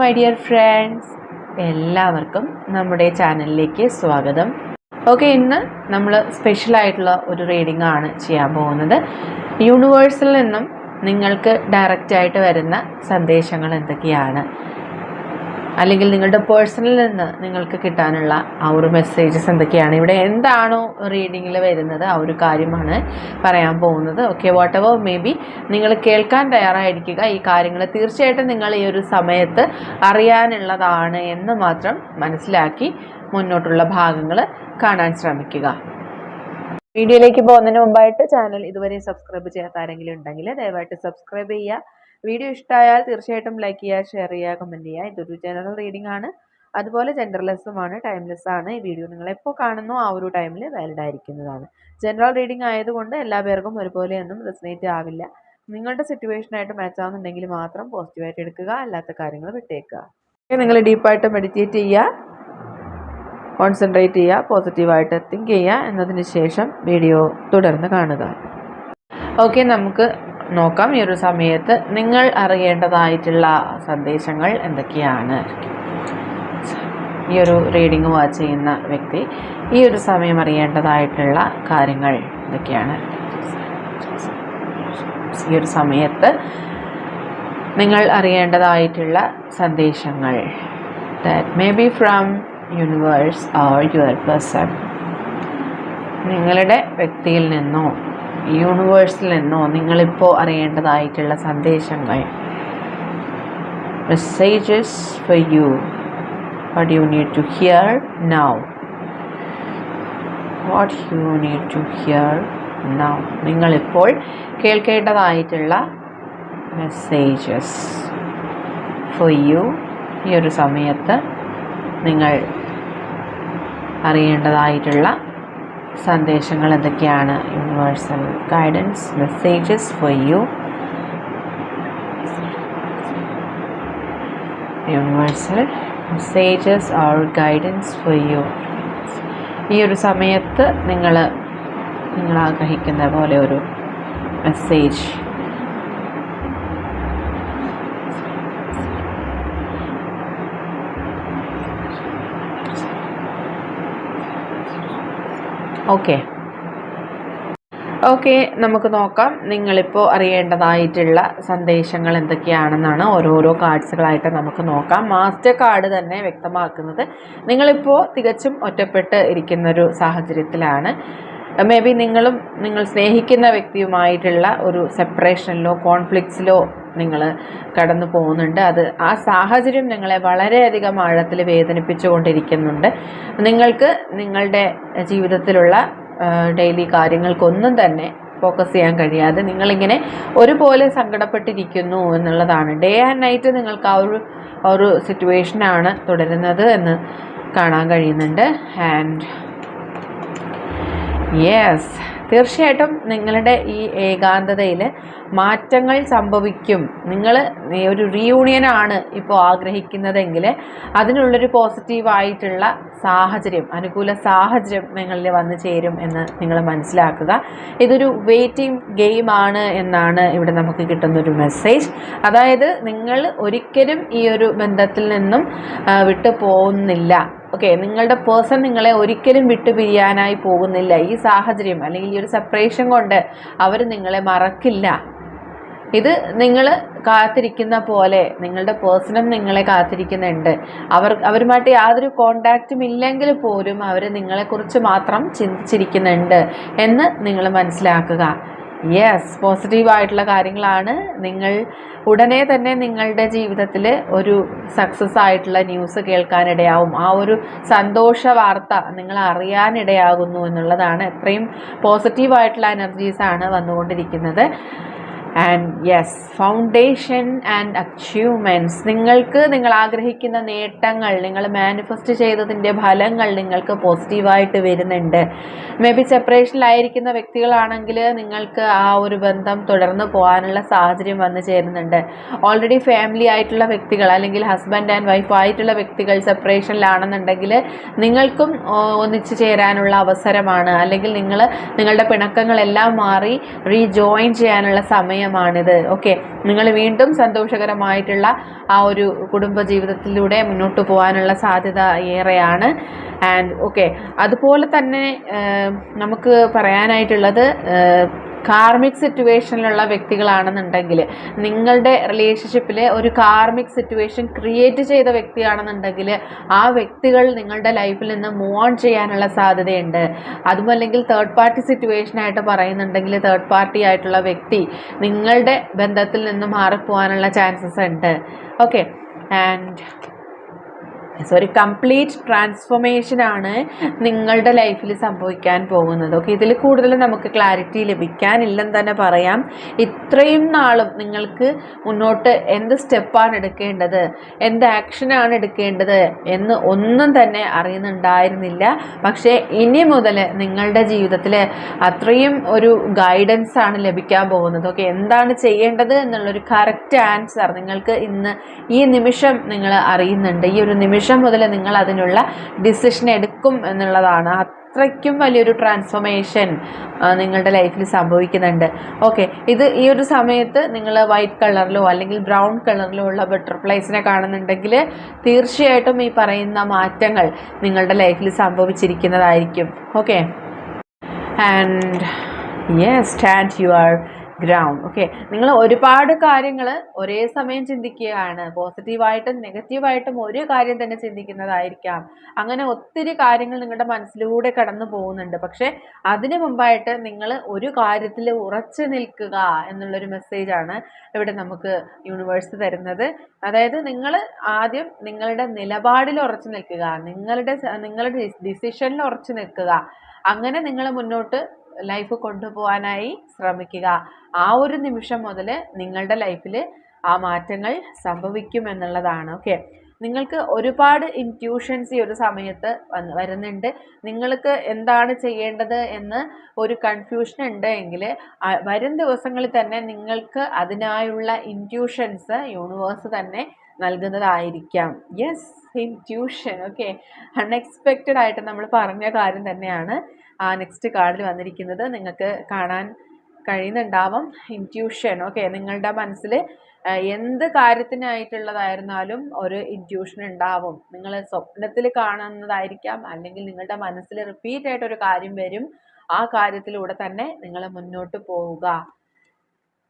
My dear friends എല്ലാവർക്കും നമ്മുടെ ചാനലിലേക്ക് സ്വാഗതം. ഓക്കെ ഇന്ന് നമ്മൾ സ്പെഷ്യലായിട്ടുള്ള ഒരു റീഡിംഗ് ആണ് ചെയ്യാൻ പോകുന്നത്. യൂണിവേഴ്സിൽ നിന്നും നിങ്ങൾക്ക് ഡയറക്റ്റായിട്ട് വരുന്ന സന്ദേശങ്ങൾ എന്തൊക്കെയാണ്? അല്ലെങ്കിൽ നിങ്ങളുടെ പേഴ്സണിൽ നിന്ന് നിങ്ങൾക്ക് കിട്ടാനുള്ള ആ ഒരു മെസ്സേജസ് എന്തൊക്കെയാണ്? ഇവിടെ എന്താണോ റീഡിങ്ങിൽ വരുന്നത്? ആ ഒരു കാര്യമാണ് പറയാൻ പോകുന്നത്. Okay whatever may be നിങ്ങൾ കേൾക്കാൻ തയ്യാറായിരിക്കുക. ഈ കാര്യങ്ങൾ തീർച്ചയായിട്ടും നിങ്ങൾ ഈ ഒരു സമയത്ത് അറിയാനുള്ളതാണ് എന്ന് മാത്രം മനസ്സിലാക്കി മുന്നോട്ടുള്ള ഭാഗങ്ങൾ കാണാൻ ശ്രമിക്കുക. വീഡിയോയിലേക്ക് പോകുന്നതിന് മുമ്പായിട്ട് ചാനൽ ഇതുവരെ സബ്സ്ക്രൈബ് ചെയ്യാത്ത ആരെങ്കിലും ഉണ്ടെങ്കിൽ ദയവായിട്ട് സബ്സ്ക്രൈബ് ചെയ്യുക. വീഡിയോ ഇഷ്ടമായാൽ തീർച്ചയായിട്ടും ലൈക്ക് ചെയ്യുക ഷെയർ ചെയ്യുക കമന്റ് ചെയ്യുക. ഇതൊരു ജനറൽ റീഡിംഗ് ആണ്. അതുപോലെ ജെൻഡർലെസ്സുമാണ് ടൈംലെസ് ആണ് ഈ വീഡിയോ നിങ്ങൾ എപ്പോൾ കാണുന്നോ ആ ഒരു ടൈമിൽ വാലിഡ് ആയിരിക്കുന്നതാണ്. ജനറൽ റീഡിംഗ് ആയതുകൊണ്ട് എല്ലാ പേർക്കും ഒരുപോലെയൊന്നും റെസിനേറ്റ് ആവില്ല. നിങ്ങളുടെ സിറ്റുവേഷനായിട്ട് മാച്ച് ആവുന്നുണ്ടെങ്കിൽ മാത്രം പോസിറ്റീവായിട്ട് എടുക്കുക അല്ലാത്ത കാര്യങ്ങൾ വിട്ടേക്കുക. നിങ്ങൾ ഡീപ്പായിട്ട് മെഡിറ്റേറ്റ് ചെയ്യുക. കോൺസെൻട്രേറ്റ് ചെയ്യുക പോസിറ്റീവായിട്ട് തിങ്ക് ചെയ്യുക. എന്നതിന് ശേഷം വീഡിയോ തുടർന്ന് കാണുക. ഓക്കെ നമുക്ക് നോക്കാം. ഈ ഒരു സമയത്ത് നിങ്ങൾ അറിയേണ്ടതായിട്ടുള്ള സന്ദേശങ്ങൾ എന്തൊക്കെയാണ്? ഈ ഒരു റീഡിംഗ് വാച്ച് ചെയ്യുന്ന വ്യക്തി ഈ ഒരു സമയം അറിയേണ്ടതായിട്ടുള്ള കാര്യങ്ങൾ എന്തൊക്കെയാണ്? ഈ ഒരു സമയത്ത് നിങ്ങൾ അറിയേണ്ടതായിട്ടുള്ള സന്ദേശങ്ങൾ that may be from universe or your person നിങ്ങളുടെ വ്യക്തിയിൽ നിന്നോ യൂണിവേഴ്സിൽ നിന്നോ നിങ്ങളിപ്പോൾ അറിയേണ്ടതായിട്ടുള്ള സന്ദേശങ്ങൾ messages for you what you need to hear now what you need to hear now നിങ്ങളിപ്പോൾ കേൾക്കേണ്ടതായിട്ടുള്ള മെസ്സേജസ് ഫോർ യു ഈ ഒരു സമയത്ത് നിങ്ങൾ അറിയേണ്ടതായിട്ടുള്ള സന്ദേശങ്ങൾ എന്തൊക്കെയാണ്? Universal guidance messages for you universal messages or guidance for you ഈ ഒരു സമയത്ത് നിങ്ങൾ നിങ്ങൾ ആഗ്രഹിക്കുന്ന പോലെ ഒരു മെസ്സേജ് ഓക്കെ ഓക്കെ നമുക്ക് നോക്കാം. നിങ്ങളിപ്പോൾ അറിയേണ്ടതായിട്ടുള്ള സന്ദേശങ്ങൾ എന്തൊക്കെയാണെന്നാണ് ഓരോരോ കാർഡ്സുകളായിട്ട് നമുക്ക് നോക്കാം. മാസ്റ്റർ കാർഡ് തന്നെ വ്യക്തമാക്കുന്നത് നിങ്ങളിപ്പോൾ തികച്ചും ഒറ്റപ്പെട്ട് ഇരിക്കുന്നൊരു സാഹചര്യത്തിലാണ്. മേ ബി നിങ്ങളും നിങ്ങൾ സ്നേഹിക്കുന്ന വ്യക്തിയുമായിട്ടുള്ള ഒരു സെപ്പറേഷനിലോ കോൺഫ്ലിക്ട്സിലോ നിങ്ങൾ കടന്നു പോകുന്നുണ്ട്. അത് ആ സാഹചര്യം നിങ്ങളെ വളരെയധികം ആഴത്തിൽ വേദനിപ്പിച്ചുകൊണ്ടിരിക്കുന്നുണ്ട്. നിങ്ങൾക്ക് നിങ്ങളുടെ ജീവിതത്തിലുള്ള ഡെയിലി കാര്യങ്ങൾക്കൊന്നും തന്നെ ഫോക്കസ് ചെയ്യാൻ കഴിയാതെ നിങ്ങളിങ്ങനെ ഒരുപോലെ സങ്കടപ്പെട്ടിരിക്കുന്നു എന്നുള്ളതാണ്. ഡേ ആൻഡ് നൈറ്റ് നിങ്ങൾക്ക് ആ ഒരു ഒരു സിറ്റുവേഷനാണ് തുടരുന്നത് എന്ന് കാണാൻ കഴിയുന്നുണ്ട്. ആൻഡ് യെസ് തീർച്ചയായിട്ടും നിങ്ങളുടെ ഈ ഏകാന്തതയിൽ മാറ്റങ്ങൾ സംഭവിക്കും. നിങ്ങൾ ഒരു റീയൂണിയനാണ് ഇപ്പോൾ ആഗ്രഹിക്കുന്നതെങ്കിൽ അതിനുള്ളൊരു പോസിറ്റീവായിട്ടുള്ള സാഹചര്യം അനുകൂല സാഹചര്യം നിങ്ങളിൽ വന്നു ചേരും എന്ന് നിങ്ങൾ മനസ്സിലാക്കുക. ഇതൊരു വെയിറ്റിംഗ് ഗെയിമാണ് എന്നാണ് ഇവിടെ നമുക്ക് കിട്ടുന്നൊരു മെസ്സേജ് അതായത് നിങ്ങൾ ഒരിക്കലും ഈ ഒരു ബന്ധത്തിൽ നിന്നും വിട്ടു പോകുന്നില്ല ഓക്കെ നിങ്ങളുടെ പേഴ്സൺ നിങ്ങളെ ഒരിക്കലും വിട്ടുപിരിയാനായി പോകുന്നില്ല. ഈ സാഹചര്യം അല്ലെങ്കിൽ ഈ ഒരു സെപ്പറേഷൻ കൊണ്ട് അവർ നിങ്ങളെ മറക്കില്ല. ഇത് നിങ്ങൾ കാത്തിരിക്കുന്ന പോലെ നിങ്ങളുടെ പേഴ്സണും നിങ്ങളെ കാത്തിരിക്കുന്നുണ്ട്. അവർ അവരുമായിട്ട് യാതൊരു കോണ്ടാക്റ്റും ഇല്ലെങ്കിൽ പോലും അവർ നിങ്ങളെക്കുറിച്ച് മാത്രം ചിന്തിച്ചിരിക്കുന്നുണ്ട് എന്ന് നിങ്ങൾ മനസ്സിലാക്കുക. യെസ് പോസിറ്റീവായിട്ടുള്ള കാര്യങ്ങളാണ്. നിങ്ങൾ ഉടനെ തന്നെ നിങ്ങളുടെ ജീവിതത്തിൽ ഒരു സക്സസ് ആയിട്ടുള്ള ന്യൂസ് കേൾക്കാനിടയാവും. ആ ഒരു സന്തോഷ വാർത്ത നിങ്ങൾ അറിയാനിടയാകുന്നു എന്നുള്ളതാണ്. എത്രയും പോസിറ്റീവായിട്ടുള്ള എനർജീസാണ് വന്നുകൊണ്ടിരിക്കുന്നത്. And yes foundation and achievements നിങ്ങൾക്ക് നിങ്ങൾ ആഗ്രഹിക്കുന്ന നേട്ടങ്ങൾ നിങ്ങൾ മാനിഫെസ്റ്റ് ചെയ്തതിന്റെ ഫലങ്ങൾ നിങ്ങൾക്ക് പോസിറ്റീവായിട്ട് വരുന്നുണ്ട്. മേ ബി സെപ്പറേഷനിലായിരിക്കുന്ന വ്യക്തികളാണെങ്കിൽ നിങ്ങൾക്ക് ആ ഒരു ബന്ധം തുടർന്ന് പോകാനുള്ള സാഹചര്യം വന്നു ചേരുന്നുണ്ട്. ഓൾറെഡി ഫാമിലി ആയിട്ടുള്ള വ്യക്തികൾ അല്ലെങ്കിൽ ഹസ്ബൻഡ് ആൻഡ് വൈഫ് ആയിട്ടുള്ള വ്യക്തികൾ സെപ്പറേഷനിലാണെന്നുണ്ടെങ്കിൽ നിങ്ങൾക്കും ഒന്നിച്ചു ചേരാനുള്ള അവസരമാണ്. അല്ലെങ്കിൽ നിങ്ങൾ നിങ്ങളുടെ പിണക്കങ്ങളെല്ലാം മാറി റീജോയിൻ ചെയ്യാനുള്ള സമയം സമയമാണിത്. ഓക്കെ നിങ്ങൾ വീണ്ടും സന്തോഷകരമായിട്ടുള്ള ആ ഒരു കുടുംബ ജീവിതത്തിലൂടെ മുന്നോട്ട് പോകാനുള്ള സാധ്യത ഏറെയാണ്. ആൻഡ് ഓക്കെ അതുപോലെ തന്നെ നമുക്ക് പറയാനായിട്ടുള്ളത് കാർമിക് സിറ്റുവേഷനിലുള്ള വ്യക്തികളാണെന്നുണ്ടെങ്കിൽ നിങ്ങളുടെ റിലേഷൻഷിപ്പിൽ ഒരു കാർമിക് സിറ്റുവേഷൻ ക്രിയേറ്റ് ചെയ്ത വ്യക്തിയാണെന്നുണ്ടെങ്കിൽ ആ വ്യക്തികൾ നിങ്ങളുടെ ലൈഫിൽ നിന്ന് മൂവ് ഓൺ ചെയ്യാനുള്ള സാധ്യതയുണ്ട്. അതുമല്ലെങ്കിൽ തേർഡ് പാർട്ടി സിറ്റുവേഷനായിട്ട് പറയുന്നുണ്ടെങ്കിൽ തേർഡ് പാർട്ടി ആയിട്ടുള്ള വ്യക്തി നിങ്ങളുടെ ബന്ധത്തിൽ നിന്ന് മാറിപ്പോകാനുള്ള ചാൻസസ് ഉണ്ട്. ഓക്കെ ആൻഡ് സോ ഒരു കംപ്ലീറ്റ് ട്രാൻസ്ഫോർമേഷനാണ് നിങ്ങളുടെ ലൈഫിൽ സംഭവിക്കാൻ പോകുന്നത്. ഓക്കെ ഇതിൽ കൂടുതൽ നമുക്ക് ക്ലാരിറ്റി ലഭിക്കാനില്ലെന്ന് തന്നെ പറയാം. ഇത്രയും നാളും നിങ്ങൾക്ക് മുന്നോട്ട് എന്ത് സ്റ്റെപ്പാണ് എടുക്കേണ്ടത്? എന്ത് ആക്ഷനാണ് എടുക്കേണ്ടത്? എന്ന് ഒന്നും തന്നെ അറിയുന്നുണ്ടായിരുന്നില്ല. പക്ഷേ ഇനി മുതൽ നിങ്ങളുടെ ജീവിതത്തിൽ അത്രയും ഒരു ഗൈഡൻസ് ആണ് ലഭിക്കാൻ പോകുന്നത്. ഓക്കെ എന്താണ് ചെയ്യേണ്ടത് എന്നുള്ളൊരു കറക്റ്റ് ആൻസർ നിങ്ങൾക്ക് ഇന്ന് ഈ നിമിഷം നിങ്ങൾ അറിയുന്നുണ്ട്. ഈ ഒരു നിമിഷം മുതൽ നിങ്ങൾ അതിനുള്ള ഡിസിഷൻ എടുക്കും എന്നുള്ളതാണ്. അത്രയ്ക്കും വലിയൊരു ട്രാൻസ്ഫോർമേഷൻ നിങ്ങളുടെ ലൈഫിൽ സംഭവിക്കുന്നുണ്ട്. ഓക്കെ ഇത് ഈ ഒരു സമയത്ത് നിങ്ങൾ വൈറ്റ് കളറിലോ അല്ലെങ്കിൽ ബ്രൗൺ കളറിലോ ഉള്ള ബട്ടർഫ്ലൈസിനെ കാണുന്നുണ്ടെങ്കിൽ തീർച്ചയായിട്ടും ഈ പറയുന്ന മാറ്റങ്ങൾ നിങ്ങളുടെ ലൈഫിൽ സംഭവിച്ചിരിക്കുന്നതായിരിക്കും. Okay and yes stand your ground okay നിങ്ങൾ ഒരുപാട് കാര്യങ്ങൾ ഒരേ സമയം ചിന്തിക്കുകയാണ്. പോസിറ്റീവായിട്ടും നെഗറ്റീവായിട്ടും ഒരു കാര്യം തന്നെ ചിന്തിക്കുന്നതായിരിക്കാം. അങ്ങനെ ഒത്തിരി കാര്യങ്ങൾ നിങ്ങളുടെ മനസ്സിലൂടെ കടന്നു പോകുന്നുണ്ട്. പക്ഷേ അതിനു മുമ്പായിട്ട് നിങ്ങൾ ഒരു കാര്യത്തിൽ ഉറച്ചു നിൽക്കുക എന്നുള്ളൊരു മെസ്സേജാണ് ഇവിടെ നമുക്ക് യൂണിവേഴ്സ് തരുന്നത്. അതായത് നിങ്ങൾ ആദ്യം നിങ്ങളുടെ നിലപാടിൽ ഉറച്ചു നിൽക്കുക. നിങ്ങളുടെ നിങ്ങളുടെ ഡിസിഷനിൽ ഉറച്ചു നിൽക്കുക. അങ്ങനെ നിങ്ങൾ മുന്നോട്ട് ലൈഫ് കൊണ്ടുപോകാനായി ശ്രമിക്കുക. ആ ഒരു നിമിഷം മുതൽ നിങ്ങളുടെ ലൈഫിൽ ആ മാറ്റങ്ങൾ സംഭവിക്കും എന്നുള്ളതാണ്. ഓക്കെ നിങ്ങൾക്ക് ഒരുപാട് ഇന്റ്യൂഷൻസ് ഈ ഒരു സമയത്ത് വരുന്നുണ്ട്. നിങ്ങൾക്ക് എന്താണ് ചെയ്യേണ്ടത് എന്ന് ഒരു കൺഫ്യൂഷൻ ഉണ്ട് എങ്കിൽ വരും ദിവസങ്ങളിൽ തന്നെ നിങ്ങൾക്ക് അതിനായുള്ള ഇന്റ്യൂഷൻസ് യൂണിവേഴ്സ് തന്നെ നൽകുന്നതായിരിക്കാം. യെസ് ഇന്റ്യൂഷൻ ഓക്കെ അൺഎക്സ്പെക്റ്റഡ് ആയിട്ട് നമ്മൾ പറഞ്ഞ കാര്യം തന്നെയാണ്. നെക്സ്റ്റ് കാർഡിൽ വന്നിരിക്കുന്നത് നിങ്ങൾക്ക് കാണാൻ കഴിയുന്നുണ്ടാവും. ഇന്റ്യൂഷൻ ഓക്കെ നിങ്ങളുടെ മനസ്സിൽ എന്ത് കാര്യത്തിനായിട്ടുള്ളതായിരുന്നാലും ഒരു ഇന്റ്യൂഷൻ ഉണ്ടാവും. നിങ്ങൾ സ്വപ്നത്തിൽ കാണുന്നതായിരിക്കാം. അല്ലെങ്കിൽ നിങ്ങളുടെ മനസ്സിൽ റിപ്പീറ്റ് ആയിട്ടൊരു കാര്യം വരും. ആ കാര്യത്തിലൂടെ തന്നെ നിങ്ങൾ മുന്നോട്ട് പോവുക.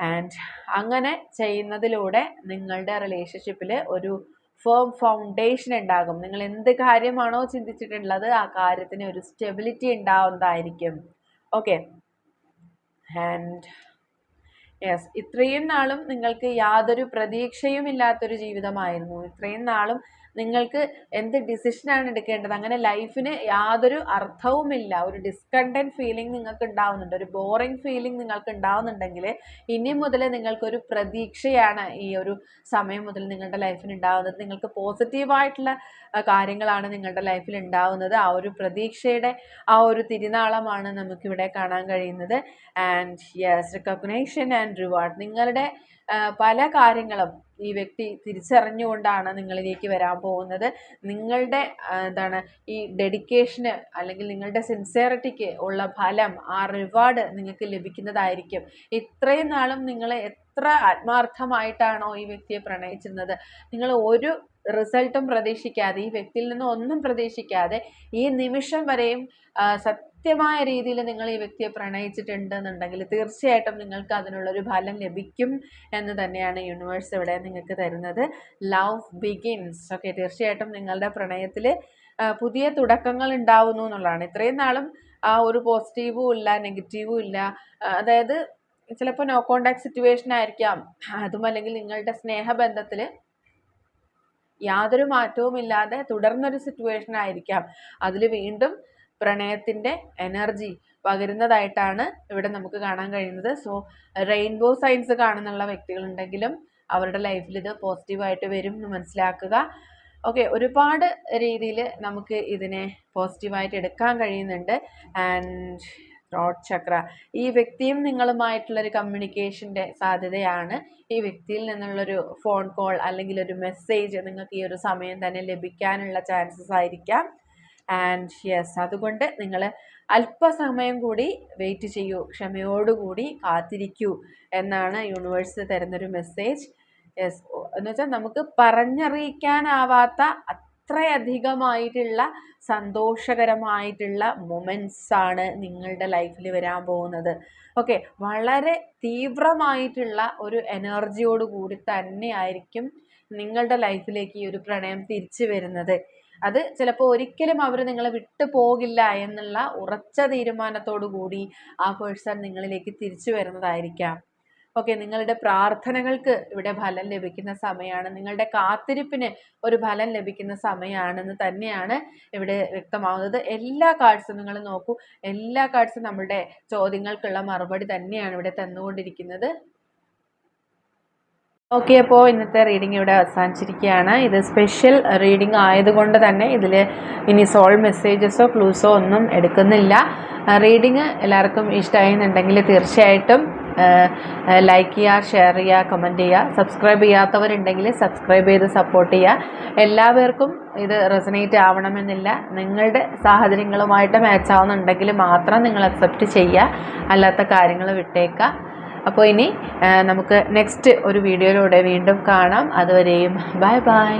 ആൻഡ് അങ്ങനെ ചെയ്യുന്നതിലൂടെ നിങ്ങളുടെ റിലേഷൻഷിപ്പിൽ ഒരു ഫേം ഫൗണ്ടേഷൻ ഉണ്ടാകും. നിങ്ങൾ എന്ത് കാര്യമാണോ ചിന്തിച്ചിട്ടുള്ളത് ആ കാര്യത്തിന് ഒരു സ്റ്റെബിലിറ്റി ഉണ്ടാവുന്നതായിരിക്കും. ഓക്കെ ആൻഡ് യെസ് ഇത്രയും നാളും നിങ്ങൾക്ക് യാതൊരു പ്രതീക്ഷയും ഇല്ലാത്തൊരു ജീവിതമായിരുന്നു. ഇത്രയും നാളും നിങ്ങൾക്ക് എന്ത് ഡിസിഷനാണ് എടുക്കേണ്ടത്? അങ്ങനെ ലൈഫിന് യാതൊരു അർത്ഥവുമില്ല. ഒരു ഡിസ്കണ്ടന്റ് ഫീലിംഗ് നിങ്ങൾക്ക് ഉണ്ടാവുന്നുണ്ട് ഒരു ബോറിംഗ് ഫീലിംഗ് നിങ്ങൾക്ക് ഉണ്ടാവുന്നുണ്ടെങ്കിൽ ഇനി മുതൽ നിങ്ങൾക്കൊരു പ്രതീക്ഷയാണ് ഈ ഒരു സമയം മുതൽ നിങ്ങളുടെ ലൈഫിൽ ഉണ്ടാവുന്നത്. നിങ്ങൾക്ക് പോസിറ്റീവായിട്ടുള്ള കാര്യങ്ങളാണ് നിങ്ങളുടെ ലൈഫിൽ ഉണ്ടാവുന്നത്. ആ ഒരു പ്രതീക്ഷയുടെ ആ ഒരു തിരുനാളമാണ് നമുക്കിവിടെ കാണാൻ കഴിയുന്നത്. And yes recognition and reward നിങ്ങളുടെ പല കാര്യങ്ങളും ഈ വ്യക്തി തിരിച്ചറിഞ്ഞുകൊണ്ടാണ് നിങ്ങളിലേക്ക് വരാൻ പോകുന്നത്. നിങ്ങളുടെ എന്താണ് ഈ ഡെഡിക്കേഷന് അല്ലെങ്കിൽ നിങ്ങളുടെ സിൻസിയറിറ്റിക്ക് ഉള്ള ഫലം ആ റിവാർഡ് നിങ്ങൾക്ക് ലഭിക്കുന്നതായിരിക്കും. ഇത്രയും നാളും നിങ്ങൾ എത്ര ആത്മാർത്ഥമായിട്ടാണോ ഈ വ്യക്തിയെ പ്രണയിച്ചിരുന്നത്? നിങ്ങൾ ഒരു റിസൾട്ടും പ്രതീക്ഷിക്കാതെ ഈ വ്യക്തിയിൽ നിന്ന് ഒന്നും പ്രതീക്ഷിക്കാതെ ഈ നിമിഷം വരെയും സത്യമായ രീതിയിൽ നിങ്ങൾ ഈ വ്യക്തിയെ പ്രണയിച്ചിട്ടുണ്ട് എന്നുണ്ടെങ്കിൽ തീർച്ചയായിട്ടും നിങ്ങൾക്ക് അതിനുള്ളൊരു ഫലം ലഭിക്കും എന്ന് തന്നെയാണ് യൂണിവേഴ്സ് ഇവിടെ നിങ്ങൾക്ക് തരുന്നത്. Love begins. ഓക്കെ തീർച്ചയായിട്ടും നിങ്ങളുടെ പ്രണയത്തിൽ പുതിയ തുടക്കങ്ങൾ ഉണ്ടാവുന്നു എന്നുള്ളതാണ്. ഇത്രയും നാളും ആ ഒരു പോസിറ്റീവും ഇല്ല നെഗറ്റീവും ഇല്ല. അതായത് ചിലപ്പോൾ നോ കോണ്ടാക്ട് സിറ്റുവേഷൻ ആയിരിക്കാം. അതും അല്ലെങ്കിൽ നിങ്ങളുടെ സ്നേഹബന്ധത്തിൽ യാതൊരു മാറ്റവും ഇല്ലാതെ തുടർന്നൊരു സിറ്റുവേഷൻ ആയിരിക്കാം. അതിൽ വീണ്ടും പ്രണയത്തിന്റെ എനർജി പകരുന്നതായിട്ടാണ് ഇവിടെ നമുക്ക് കാണാൻ കഴിയുന്നത്. സോ റെയിൻബോ സൈൻസ് കാണുന്നുള്ള വ്യക്തികളുണ്ടെങ്കിലും അവരുടെ ലൈഫിൽ ഇത് പോസിറ്റീവായിട്ട് വരും എന്ന് മനസ്സിലാക്കുക. ഓക്കെ ഒരുപാട് രീതിയിൽ നമുക്ക് ഇതിനെ പോസിറ്റീവായിട്ട് എടുക്കാൻ കഴിയുന്നുണ്ട്. ആൻഡ് റോഡ് ചക്ര ഈ വ്യക്തിയും നിങ്ങളുമായിട്ടുള്ളൊരു കമ്മ്യൂണിക്കേഷന്റെ സാധ്യതയാണ്. ഈ വ്യക്തിയിൽ നിന്നുള്ളൊരു ഫോൺ കോൾ അല്ലെങ്കിൽ ഒരു മെസ്സേജ് നിങ്ങൾക്ക് ഈ ഒരു സമയം തന്നെ ലഭിക്കാനുള്ള ചാൻസസ് ആയിരിക്കാം. ആൻഡ് യെസ് അതുകൊണ്ട് നിങ്ങൾ അല്പസമയം കൂടി വെയിറ്റ് ചെയ്യൂ ക്ഷമയോടുകൂടി കാത്തിരിക്കൂ എന്നാണ് യൂണിവേഴ്സ് തരുന്നൊരു മെസ്സേജ് യെസ് എന്ന് വെച്ചാൽ നമുക്ക് പറഞ്ഞറിയിക്കാനാവാത്ത അത്രയധികമായിട്ടുള്ള സന്തോഷകരമായിട്ടുള്ള മൊമെന്റ്സ് ആണ് നിങ്ങളുടെ ലൈഫിൽ വരാൻ പോകുന്നത്. ഓക്കെ വളരെ തീവ്രമായിട്ടുള്ള ഒരു എനർജിയോട് കൂടി തന്നെ ആയിരിക്കും നിങ്ങളുടെ ലൈഫിലേക്ക് ഈ ഒരു പ്രണയം തിരിച്ചു വരുന്നത്. അത് ചിലപ്പോൾ ഒരിക്കലും അവർ നിങ്ങളെ വിട്ടു പോകില്ല എന്നുള്ള ഉറച്ച തീരുമാനത്തോടു കൂടി ആ പേഴ്സൺ നിങ്ങളിലേക്ക് തിരിച്ചു വരുന്നതായിരിക്കാം. ഓക്കെ നിങ്ങളുടെ പ്രാർത്ഥനകൾക്ക് ഇവിടെ ഫലം ലഭിക്കുന്ന സമയമാണ് നിങ്ങളുടെ കാത്തിരിപ്പിന് ഒരു ഫലം ലഭിക്കുന്ന സമയമാണെന്ന് തന്നെയാണ് ഇവിടെ വ്യക്തമാവുന്നത് എല്ലാ കാർഡ്സും നിങ്ങൾ നോക്കൂ. എല്ലാ കാർഡ്സും നമ്മളുടെ ചോദ്യങ്ങൾക്കുള്ള മറുപടി തന്നെയാണ് ഇവിടെ തന്നുകൊണ്ടിരിക്കുന്നത്. ഓക്കെ അപ്പോൾ ഇന്നത്തെ റീഡിംഗ് ഇവിടെ അവസാനിച്ചിരിക്കുകയാണ്. ഇത് സ്പെഷ്യൽ റീഡിംഗ് ആയതുകൊണ്ട് തന്നെ ഇതിൽ ഇനി സോൾ മെസ്സേജസോ ക്ലൂസോ ഒന്നും എടുക്കുന്നില്ല. റീഡിങ് എല്ലാവർക്കും ഇഷ്ടമായിരുന്നുണ്ടെങ്കിൽ തീർച്ചയായിട്ടും ലൈക്ക് ചെയ്യുക ഷെയർ ചെയ്യുക കമന്റ് ചെയ്യുക സബ്സ്ക്രൈബ് ചെയ്യാത്തവരുണ്ടെങ്കിൽ സബ്സ്ക്രൈബ് ചെയ്ത് സപ്പോർട്ട് ചെയ്യുക എല്ലാവർക്കും ഇത് റെസനേറ്റ് ആവണമെന്നില്ല. നിങ്ങളുടെ സാഹചര്യങ്ങളുമായിട്ട് മാച്ച് ആവുന്നുണ്ടെങ്കിൽ മാത്രം നിങ്ങൾ അക്സെപ്റ്റ് ചെയ്യുക അല്ലാത്ത കാര്യങ്ങൾ വിട്ടേക്കുക അപ്പോൾ ഇനി നമുക്ക് നെക്സ്റ്റ് ഒരു വീഡിയോയിലൂടെ വീണ്ടും കാണാം. അതുവരെയും ബൈ ബൈ